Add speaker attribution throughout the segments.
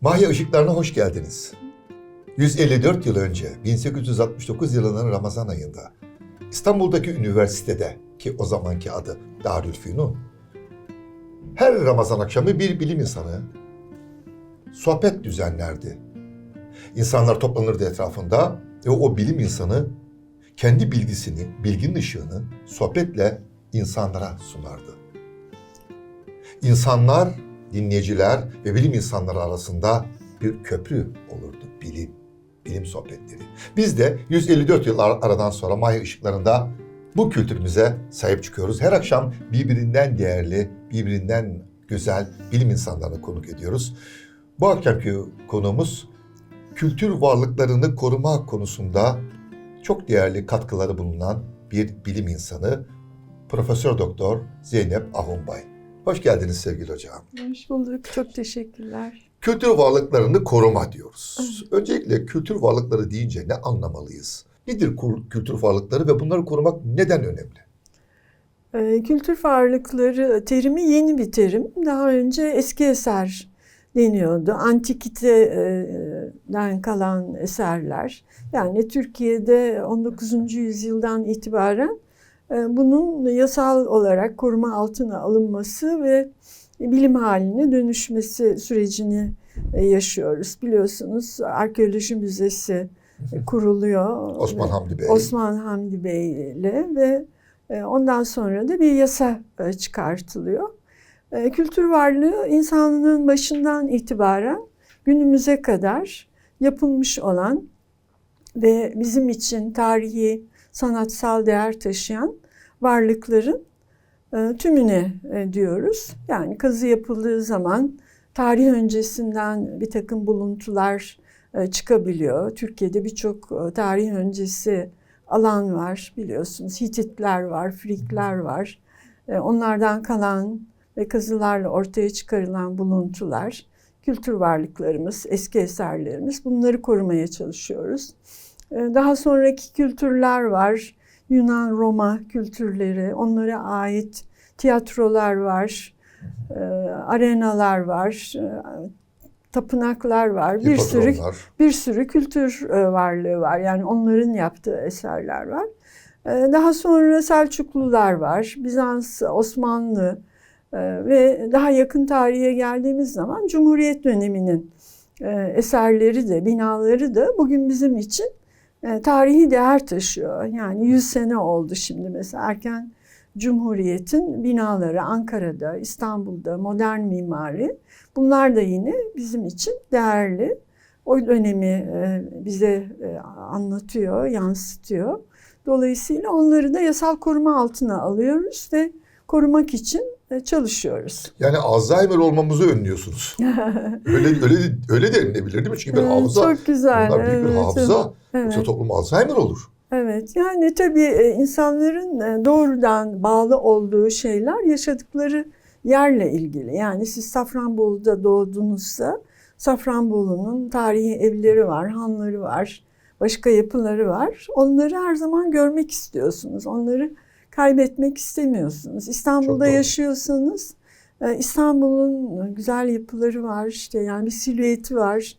Speaker 1: Mahya Işıklarına hoş geldiniz. 154 yıl önce 1869 yılının Ramazan ayında İstanbul'daki üniversitede ki o zamanki adı Darülfünun her Ramazan akşamı bir bilim insanı sohbet düzenlerdi. İnsanlar toplanırdı etrafında ve o bilim insanı kendi bilgisini, bilginin ışığını sohbetle insanlara sunardı. İnsanlar, dinleyiciler ve bilim insanları arasında bir köprü olurdu bilim, bilim sohbetleri. Biz de 154 yıl ar- aradan sonra Maya ışıklarında bu kültürümüze sahip çıkıyoruz. Her akşam birbirinden değerli, birbirinden güzel bilim insanlarını konuk ediyoruz. Bu akşamki konuğumuz kültür varlıklarını koruma konusunda çok değerli katkıları bulunan bir bilim insanı Profesör Doktor Zeynep Ahunbay. Hoş geldiniz sevgili hocam.
Speaker 2: Hoş bulduk. Çok teşekkürler.
Speaker 1: Kültür varlıklarını koruma diyoruz. Öncelikle kültür varlıkları deyince ne anlamalıyız? Nedir kültür varlıkları ve bunları korumak neden önemli?
Speaker 2: Ee, kültür varlıkları terimi yeni bir terim. Daha önce eski eser deniyordu. Antikiteden kalan eserler. Yani Türkiye'de 19. yüzyıldan itibaren bunun yasal olarak koruma altına alınması ve bilim haline dönüşmesi sürecini e, yaşıyoruz. Biliyorsunuz Arkeoloji Müzesi e, kuruluyor.
Speaker 1: Osman Hamdi Bey.
Speaker 2: Osman Hamdi Bey ile ve e, ondan sonra da bir yasa çıkartılıyor. Kültür varlığı insanlığın başından itibaren günümüze kadar yapılmış olan ve bizim için tarihi, sanatsal değer taşıyan varlıkların e, tümüne e, diyoruz. Yani kazı yapıldığı zaman tarih öncesinden bir takım buluntular e, çıkabiliyor. Türkiye'de birçok tarih öncesi alan var biliyorsunuz. Hititler var, Frikler var. Onlardan kalan ve kazılarla ortaya çıkarılan buluntular, kültür varlıklarımız, eski eserlerimiz bunları korumaya çalışıyoruz. E, Daha sonraki kültürler var. Yunan, Roma kültürleri, onlara ait tiyatrolar var, e, arenalar var, e, tapınaklar var. Bir sürü bir sürü kültür e, varlığı var. Yani onların yaptığı eserler var. Daha sonra Selçuklular var, Bizans, Osmanlı ve daha yakın tarihe geldiğimiz zaman Cumhuriyet döneminin eserleri de, binaları da bugün bizim için e, tarihi değer taşıyor. Yani 100 sene oldu şimdi mesela erken Cumhuriyet'in binaları Ankara'da, İstanbul'da, modern mimari bunlar da yine bizim için değerli. O dönemi e, bize e, anlatıyor, yansıtıyor. Dolayısıyla onları da yasal koruma altına alıyoruz ve korumak için çalışıyoruz.
Speaker 1: Yani Alzheimer olmamızı önlüyorsunuz. Öyle öyle öyle denilebilir değil mi? Çünkü bir
Speaker 2: Evet,
Speaker 1: hafıza,
Speaker 2: Çok güzel.
Speaker 1: bunlar büyük bir
Speaker 2: evet,
Speaker 1: hafıza.
Speaker 2: Evet.
Speaker 1: Yoksa toplum Alzheimer olur.
Speaker 2: Evet yani tabii e, insanların e, doğrudan bağlı olduğu şeyler yaşadıkları yerle ilgili. Yani siz Safranbolu'da doğdunuzsa Safranbolu'nun tarihi evleri var, hanları var, başka yapıları var. Onları her zaman görmek istiyorsunuz. Onları kaybetmek istemiyorsunuz. İstanbul'da yaşıyorsanız e, İstanbul'un güzel yapıları var işte yani bir silüeti var.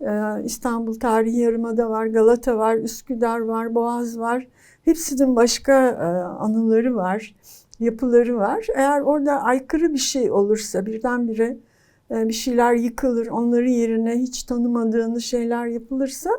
Speaker 2: Ee, İstanbul Tarihi Yarımada var, Galata var, Üsküdar var, Boğaz var. Hepsinin başka e, anıları var, yapıları var. Eğer orada aykırı bir şey olursa birdenbire e, bir şeyler yıkılır, onların yerine hiç tanımadığınız şeyler yapılırsa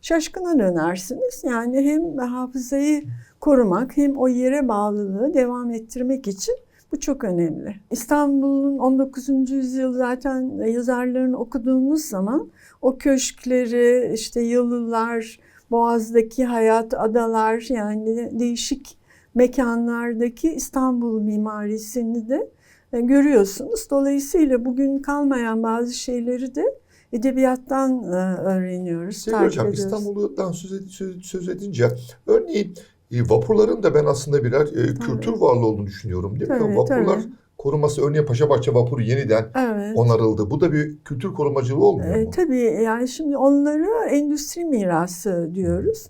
Speaker 2: şaşkına dönersiniz. Yani hem hafızayı korumak hem o yere bağlılığı devam ettirmek için bu çok önemli. İstanbul'un 19. yüzyıl zaten yazarlarını okuduğunuz zaman o köşkleri, işte yalılar, Boğaz'daki hayat, adalar yani değişik mekanlardaki İstanbul mimarisini de e, görüyorsunuz. Dolayısıyla bugün kalmayan bazı şeyleri de edebiyattan e, öğreniyoruz.
Speaker 1: Sevgili
Speaker 2: takip
Speaker 1: hocam
Speaker 2: ediyoruz.
Speaker 1: İstanbul'dan söz, söz, söz edince örneğin e, vapurların da ben aslında birer e, kültür varlığı olduğunu düşünüyorum değil mi?
Speaker 2: Tabii,
Speaker 1: Vapurlar
Speaker 2: tabii.
Speaker 1: koruması örneğin Paşabahçe vapuru yeniden
Speaker 2: Evet.
Speaker 1: onarıldı. Bu da bir kültür korumacılığı olmuyor
Speaker 2: E,
Speaker 1: mu?
Speaker 2: tabii yani şimdi onlara endüstri mirası diyoruz.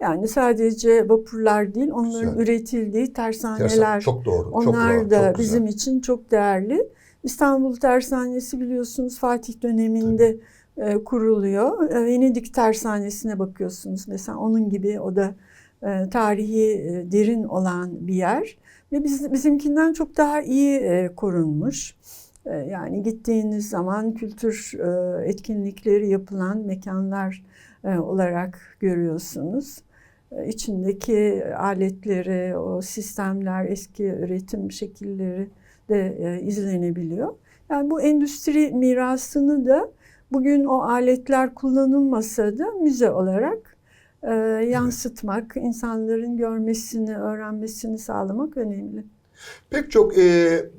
Speaker 2: Yani sadece vapurlar değil, onların
Speaker 1: Güzel.
Speaker 2: üretildiği
Speaker 1: Tersan,
Speaker 2: tersaneler,
Speaker 1: çok doğru. çok
Speaker 2: onlar
Speaker 1: doğru,
Speaker 2: da
Speaker 1: çok
Speaker 2: bizim
Speaker 1: güzel.
Speaker 2: için çok değerli. İstanbul Tersanesi biliyorsunuz Fatih döneminde e, kuruluyor. E, Venedik Tersanesi'ne bakıyorsunuz mesela onun gibi o da tarihi e, derin olan bir yer ve biz, bizimkinden çok daha iyi e, korunmuş. E, yani gittiğiniz zaman kültür e, etkinlikleri yapılan mekanlar e, olarak görüyorsunuz. E, içindeki aletleri, o sistemler, eski üretim şekilleri de e, izlenebiliyor. Yani bu endüstri mirasını da bugün o aletler kullanılmasa da müze olarak e, yansıtmak, insanların görmesini, öğrenmesini sağlamak önemli.
Speaker 1: Pek çok e,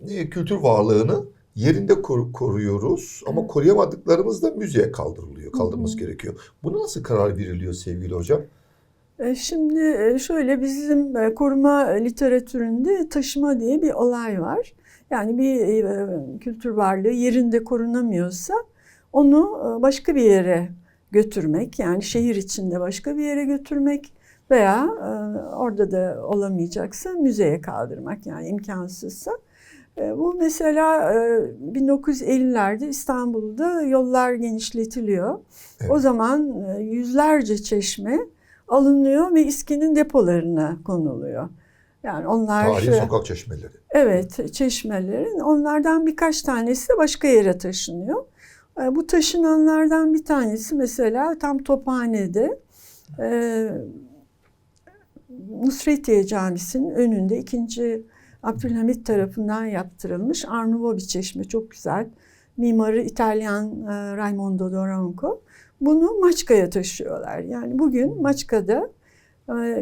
Speaker 1: e, kültür varlığını yerinde kor- koruyoruz ama
Speaker 2: Evet.
Speaker 1: koruyamadıklarımız da müzeye kaldırılıyor, kaldırılması gerekiyor. Buna nasıl karar veriliyor sevgili hocam?
Speaker 2: E, Şimdi e, şöyle bizim koruma literatüründe taşıma diye bir olay var. Yani bir kültür varlığı yerinde korunamıyorsa onu başka bir yere götürmek yani şehir içinde başka bir yere götürmek veya e, orada da olamayacaksa müzeye kaldırmak yani imkansızsa. E, Bu mesela e, 1950'lerde İstanbul'da yollar genişletiliyor.
Speaker 1: Evet.
Speaker 2: O zaman e, yüzlerce çeşme alınıyor ve İSKİ'nin depolarına konuluyor. Yani onlar
Speaker 1: Tarihi
Speaker 2: e,
Speaker 1: sokak çeşmeleri.
Speaker 2: evet çeşmelerin onlardan birkaç tanesi de başka yere taşınıyor. E, Bu taşınanlardan bir tanesi mesela tam Tophane'de e, Nusretiye Camisi'nin önünde ikinci Abdülhamit tarafından yaptırılmış Arnavo bir çeşme çok güzel. Mimarı İtalyan e, Raimondo Doranco. Bunu Maçka'ya taşıyorlar. Yani bugün Maçka'da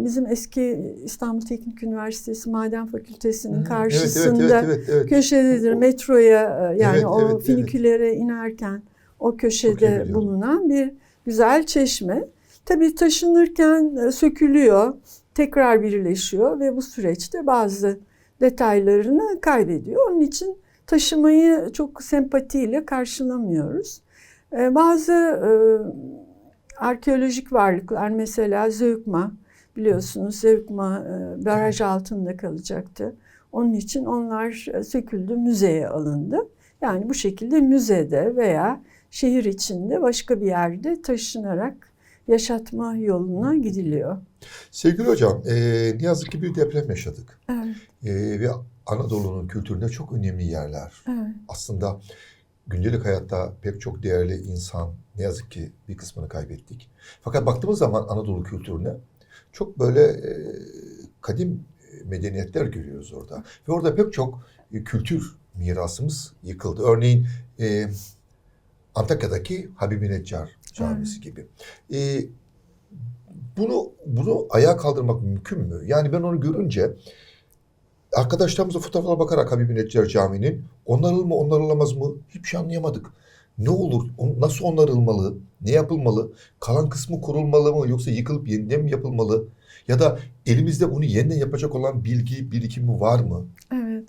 Speaker 2: bizim eski İstanbul Teknik Üniversitesi Maden Fakültesi'nin
Speaker 1: Hı,
Speaker 2: karşısında
Speaker 1: Evet, evet, evet,
Speaker 2: köşededir metroya e, yani o finikülere inerken o köşede bulunan bir güzel çeşme. Tabii taşınırken e, sökülüyor, tekrar birleşiyor ve bu süreçte bazı detaylarını kaybediyor. Onun için taşımayı çok sempatiyle karşılamıyoruz. E, Bazı arkeolojik varlıklar mesela Zevkma biliyorsunuz Zevkma e, baraj altında kalacaktı. Onun için onlar e, söküldü, müzeye alındı. Yani bu şekilde müzede veya şehir içinde başka bir yerde taşınarak yaşatma yoluna gidiliyor.
Speaker 1: Sevgili hocam, e, ne yazık ki bir deprem yaşadık.
Speaker 2: Evet,
Speaker 1: E, ve Anadolu'nun kültüründe çok önemli yerler.
Speaker 2: evet.
Speaker 1: Aslında gündelik hayatta pek çok değerli insan ne yazık ki bir kısmını kaybettik. Fakat baktığımız zaman Anadolu kültürüne çok böyle e, kadim medeniyetler görüyoruz orada. Ve orada pek çok e, kültür mirasımız yıkıldı. Örneğin e, Antakya'daki Habibi Neccar Camisi gibi. E, bunu bunu ayağa kaldırmak mümkün mü? Yani ben onu görünce arkadaşlarımıza fotoğraflara bakarak Habibi Neccar Camii'nin onarılır mı onarılamaz mı hiçbir şey anlayamadık. Ne olur, nasıl onarılmalı, ne yapılmalı, kalan kısmı kurulmalı mı yoksa yıkılıp yeniden mi yapılmalı? Ya da elimizde bunu yeniden yapacak olan bilgi, birikimi var mı?
Speaker 2: Evet.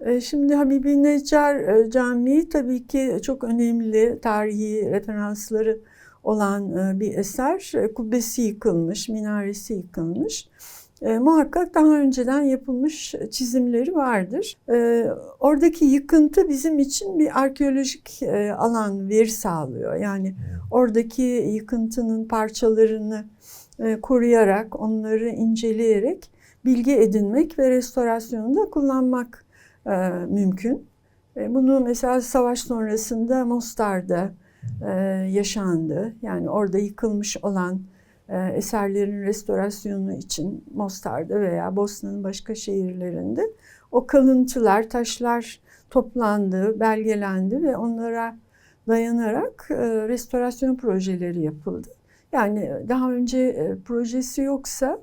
Speaker 2: E, Şimdi Habibi Neccar e, Camii tabii ki çok önemli tarihi referansları olan e, bir eser. Kubbesi yıkılmış, minaresi yıkılmış. E, muhakkak daha önceden yapılmış çizimleri vardır. E, oradaki yıkıntı bizim için bir arkeolojik e, alan veri sağlıyor. Yani oradaki yıkıntının parçalarını e, koruyarak, onları inceleyerek bilgi edinmek ve restorasyonda kullanmak e, mümkün. E, bunu mesela savaş sonrasında Mostar'da e, yaşandı. Yani orada yıkılmış olan eserlerin restorasyonu için Mostar'da veya Bosna'nın başka şehirlerinde o kalıntılar, taşlar toplandı, belgelendi ve onlara dayanarak e, restorasyon projeleri yapıldı. Yani daha önce e, projesi yoksa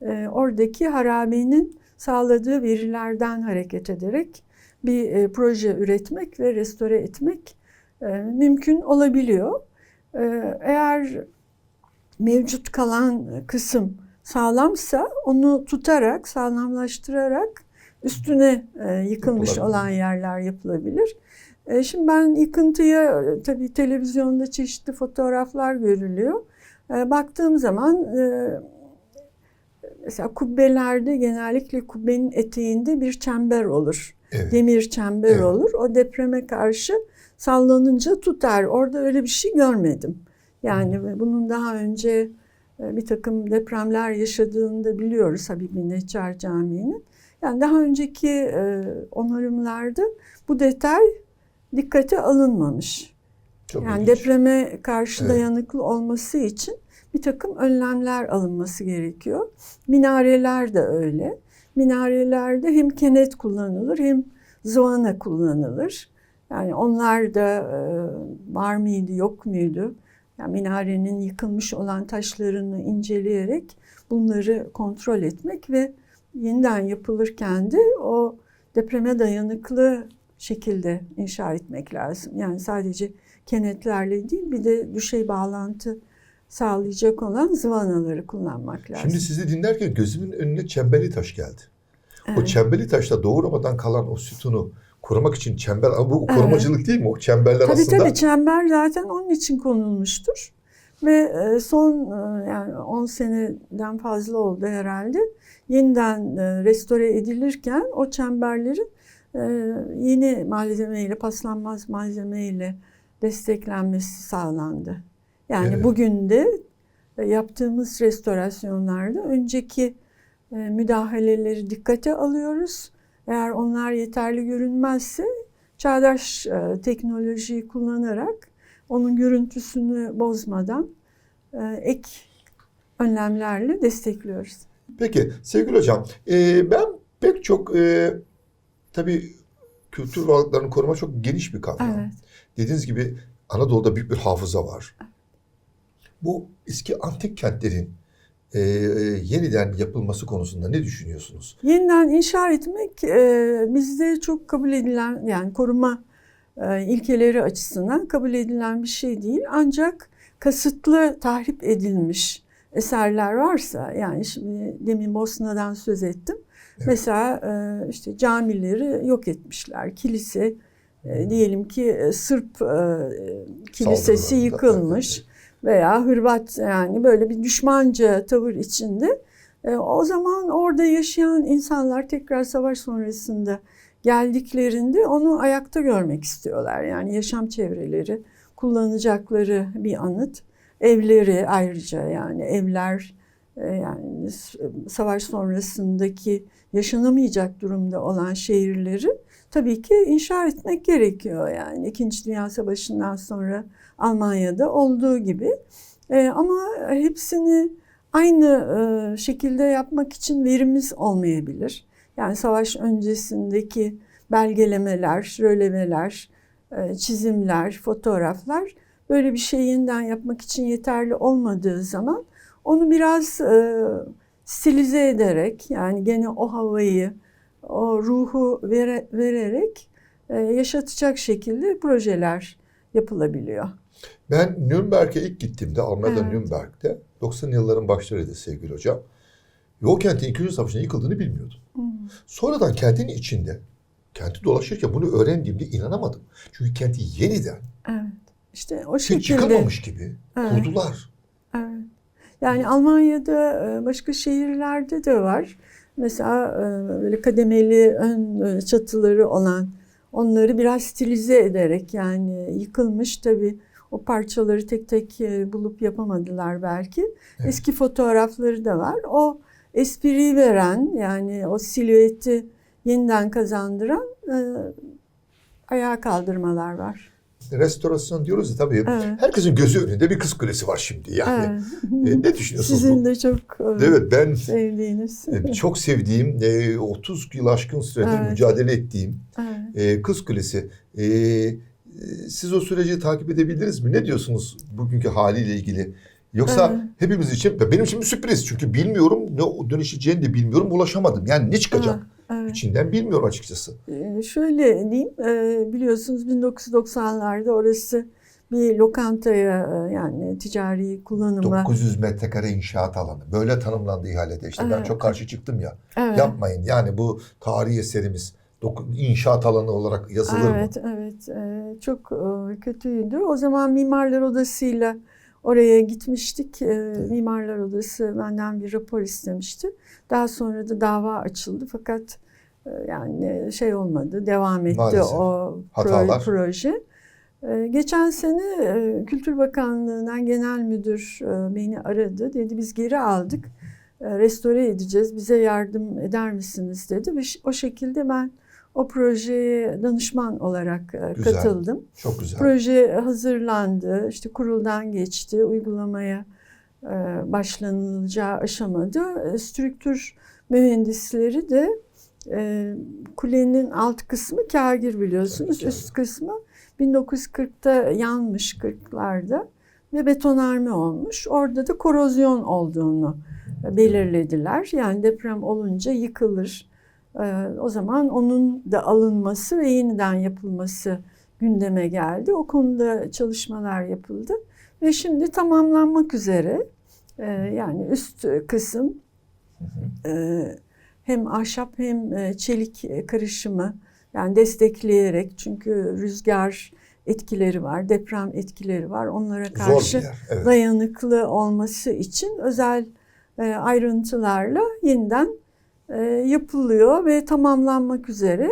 Speaker 2: e, oradaki harabenin sağladığı verilerden hareket ederek bir e, proje üretmek ve restore etmek e, mümkün olabiliyor. E, eğer mevcut kalan kısım sağlamsa onu tutarak, sağlamlaştırarak üstüne e, yıkılmış olan yerler yapılabilir. E, şimdi ben yıkıntıya e, tabii televizyonda çeşitli fotoğraflar görülüyor. E, baktığım zaman e, mesela kubbelerde genellikle kubbenin eteğinde bir çember olur.
Speaker 1: Evet.
Speaker 2: demir çember
Speaker 1: Evet.
Speaker 2: olur. O depreme karşı sallanınca tutar. Orada öyle bir şey görmedim. Yani bunun daha önce e, bir takım depremler yaşadığını da biliyoruz Habibi Neccar Camii'nin. Yani daha önceki e, onarımlarda bu detay dikkate alınmamış.
Speaker 1: Çok
Speaker 2: Yani
Speaker 1: ilginç.
Speaker 2: depreme karşı
Speaker 1: Evet.
Speaker 2: dayanıklı olması için bir takım önlemler alınması gerekiyor. Minareler de öyle. Minarelerde hem kenet kullanılır hem zıvana kullanılır. Yani onlar da e, var mıydı yok muydu? Yani minarenin yıkılmış olan taşlarını inceleyerek bunları kontrol etmek ve yeniden yapılırken de o depreme dayanıklı şekilde inşa etmek lazım. Yani sadece kenetlerle değil bir de düşey bağlantı sağlayacak olan zıvanaları kullanmak lazım.
Speaker 1: Şimdi sizi dinlerken gözümün önüne çemberli taş geldi. O
Speaker 2: Evet.
Speaker 1: çemberli taşla doğuramadan kalan o sütunu korumak için çember ama bu
Speaker 2: Evet.
Speaker 1: korumacılık değil mi o çemberler
Speaker 2: Tabii
Speaker 1: aslında?
Speaker 2: tabii çember zaten onun için konulmuştur. Ve e, son e, yani 10 seneden fazla oldu herhalde. Yeniden e, restore edilirken o çemberlerin yeni malzemeyle, paslanmaz malzemeyle desteklenmesi sağlandı. Yani
Speaker 1: Evet.
Speaker 2: bugün de yaptığımız restorasyonlarda önceki müdahaleleri dikkate alıyoruz. Eğer onlar yeterli görünmezse çağdaş e, teknolojiyi kullanarak onun görüntüsünü bozmadan e, ek önlemlerle destekliyoruz.
Speaker 1: Peki sevgili hocam e, ben pek çok e, tabii kültür varlıklarını koruma çok geniş bir kavram.
Speaker 2: Evet.
Speaker 1: Dediğiniz gibi Anadolu'da büyük bir hafıza var. Bu eski antik kentlerin e, yeniden yapılması konusunda ne düşünüyorsunuz?
Speaker 2: Yeniden inşa etmek e, bizde çok kabul edilen yani koruma e, ilkeleri açısından kabul edilen bir şey değil. Ancak kasıtlı tahrip edilmiş eserler varsa yani şimdi demin Bosna'dan söz ettim.
Speaker 1: Evet.
Speaker 2: Mesela e, işte camileri yok etmişler. Kilise e, diyelim ki e, Sırp e, kilisesi yıkılmış veya Hırvat yani böyle bir düşmanca tavır içinde. E, o zaman orada yaşayan insanlar tekrar savaş sonrasında geldiklerinde onu ayakta görmek istiyorlar. Yani yaşam çevreleri, kullanacakları bir anıt. Evleri ayrıca yani evler e, yani savaş sonrasındaki yaşanamayacak durumda olan şehirleri tabii ki inşa etmek gerekiyor. Yani İkinci Dünya Savaşı'ndan sonra Almanya'da olduğu gibi. E, ama hepsini aynı e, şekilde yapmak için verimiz olmayabilir. Yani savaş öncesindeki belgelemeler, rölemeler, e, çizimler, fotoğraflar böyle bir şeyi yeniden yapmak için yeterli olmadığı zaman onu biraz e, stilize ederek yani gene o havayı, o ruhu vere- vererek e, yaşatacak şekilde projeler yapılabiliyor.
Speaker 1: Ben Nürnberg'e ilk gittiğimde, Almanya'da
Speaker 2: Evet.
Speaker 1: Nürnberg'de 90 yılların başlarıydı sevgili hocam. Ve o kentin 2. Savaşı'nda yıkıldığını bilmiyordum. Sonradan kentin içinde, kenti dolaşırken bunu öğrendiğimde inanamadım. Çünkü kenti yeniden,
Speaker 2: Evet. İşte o
Speaker 1: hiç
Speaker 2: şekilde.
Speaker 1: yıkılmamış gibi
Speaker 2: Evet.
Speaker 1: kurdular.
Speaker 2: Evet. Yani Almanya'da e, başka şehirlerde de var. Mesela e, böyle kademeli ön e, çatıları olan onları biraz stilize ederek yani yıkılmış tabii o parçaları tek tek e, bulup yapamadılar belki.
Speaker 1: Evet.
Speaker 2: Eski fotoğrafları da var. O espriyi veren yani o silüeti yeniden kazandıran ayağa kaldırmalar var.
Speaker 1: Restorasyon diyoruz ya tabii.
Speaker 2: Evet.
Speaker 1: Herkesin gözü önünde bir kız kulesi var şimdi yani.
Speaker 2: Evet.
Speaker 1: E, ne düşünüyorsunuz?
Speaker 2: Sizin de çok e,
Speaker 1: Evet ben
Speaker 2: sevdiğiniz.
Speaker 1: e, çok sevdiğim, e, 30 yıl aşkın süredir
Speaker 2: Evet.
Speaker 1: mücadele ettiğim
Speaker 2: Evet.
Speaker 1: e, Kız Kulesi. E, e, siz o süreci takip edebildiniz mi? Ne diyorsunuz bugünkü haliyle ilgili? Yoksa
Speaker 2: Evet.
Speaker 1: hepimiz için, benim için bir sürpriz. Çünkü bilmiyorum, ne dönüşeceğini de bilmiyorum, ulaşamadım. Yani ne çıkacak?
Speaker 2: Evet.
Speaker 1: İçinden bilmiyorum açıkçası.
Speaker 2: Ee, Şöyle diyeyim, e, biliyorsunuz 1990'larda orası bir lokantaya e, yani ticari kullanıma.
Speaker 1: 900 metrekare inşaat alanı. Böyle tanımlandı ihalede. İşte ben
Speaker 2: Evet.
Speaker 1: çok karşı çıktım ya.
Speaker 2: Evet.
Speaker 1: Yapmayın. Yani bu tarihi eserimiz inşaat alanı olarak yazılır mı?
Speaker 2: Evet, evet. E, Çok kötüydü. O zaman Mimarlar Odası'yla oraya gitmiştik. E, Mimarlar Odası benden bir rapor istemişti. Daha sonra da dava açıldı fakat yani şey olmadı, devam etti
Speaker 1: Maalesef.
Speaker 2: o
Speaker 1: Hatalar.
Speaker 2: proje. E, Geçen sene e, Kültür Bakanlığı'ndan genel müdür e, beni aradı. Dedi biz geri aldık, e, restore edeceğiz, bize yardım eder misiniz dedi. Ve o şekilde ben o projeye danışman olarak
Speaker 1: Güzel.
Speaker 2: katıldım.
Speaker 1: Çok güzel.
Speaker 2: Proje hazırlandı, işte kuruldan geçti, uygulamaya başlanılacağı aşamada strüktür mühendisleri de e, kulenin alt kısmı kagir biliyorsunuz,
Speaker 1: Tabii,
Speaker 2: üst kısmı 1940'ta yanmış 40'larda ve betonarme olmuş. Orada da korozyon olduğunu belirlediler. Yani deprem olunca yıkılır. E, o zaman onun da alınması ve yeniden yapılması gündeme geldi. O konuda çalışmalar yapıldı ve şimdi tamamlanmak üzere. Ee, yani üst kısım e, hem ahşap hem e, çelik e, karışımı yani destekleyerek çünkü rüzgar etkileri var, deprem etkileri var. Onlara karşı
Speaker 1: yer. Evet.
Speaker 2: dayanıklı olması için özel e, ayrıntılarla yeniden yapılıyor ve tamamlanmak üzere.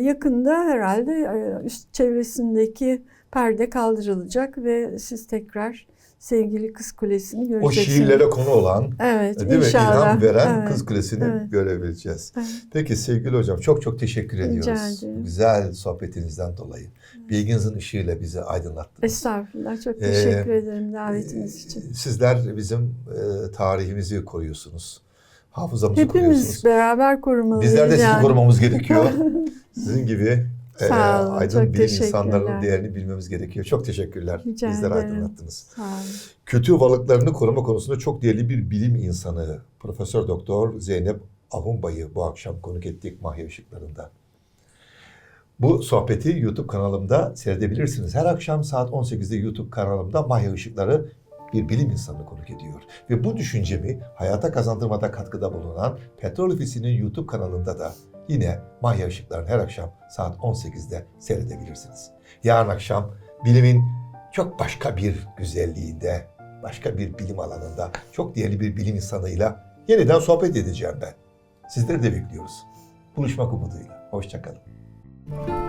Speaker 2: Yakında herhalde üst çevresindeki perde kaldırılacak ve siz tekrar sevgili Kız Kulesi'ni
Speaker 1: O
Speaker 2: göreceksiniz.
Speaker 1: şiirlere konu olan,
Speaker 2: Evet,
Speaker 1: değil mi?
Speaker 2: inşallah.
Speaker 1: İlham veren
Speaker 2: Evet,
Speaker 1: Kız Kulesi'ni
Speaker 2: evet.
Speaker 1: görebileceğiz.
Speaker 2: evet.
Speaker 1: Peki sevgili hocam çok çok teşekkür ediyoruz. Güzel sohbetinizden dolayı. Bilginizin ışığıyla bizi aydınlattınız.
Speaker 2: Estağfurullah. Çok
Speaker 1: Ee,
Speaker 2: teşekkür ederim davetiniz için.
Speaker 1: Sizler bizim e, tarihimizi koruyorsunuz. Hafızamızı
Speaker 2: Hepimiz
Speaker 1: koruyorsunuz.
Speaker 2: beraber korumalıyız.
Speaker 1: Bizler de sizi
Speaker 2: yani.
Speaker 1: korumamız gerekiyor. Sizin gibi e,
Speaker 2: Sağ olun,
Speaker 1: aydın
Speaker 2: çok
Speaker 1: bilim insanlarının değerini bilmemiz gerekiyor. Çok teşekkürler.
Speaker 2: Rica
Speaker 1: Bizleri
Speaker 2: ederim.
Speaker 1: aydınlattınız.
Speaker 2: Sağ olun.
Speaker 1: Kötü varlıklarını koruma konusunda çok değerli bir bilim insanı Profesör Doktor Zeynep Ahunbay'ı bu akşam konuk ettik Mahya Işıklarında. Bu sohbeti YouTube kanalımda seyredebilirsiniz. Her akşam saat 18'de YouTube kanalımda Mahya Işıkları bir bilim insanını konuk ediyor. Ve bu düşüncemi hayata kazandırmada katkıda bulunan Petrol Ofisi'nin YouTube kanalında da yine Mahya Işıkları'nı her akşam saat 18'de seyredebilirsiniz. Yarın akşam bilimin çok başka bir güzelliğinde, başka bir bilim alanında, çok değerli bir bilim insanıyla yeniden sohbet edeceğim ben. Sizleri de bekliyoruz. Buluşmak umuduyla. Hoşçakalın.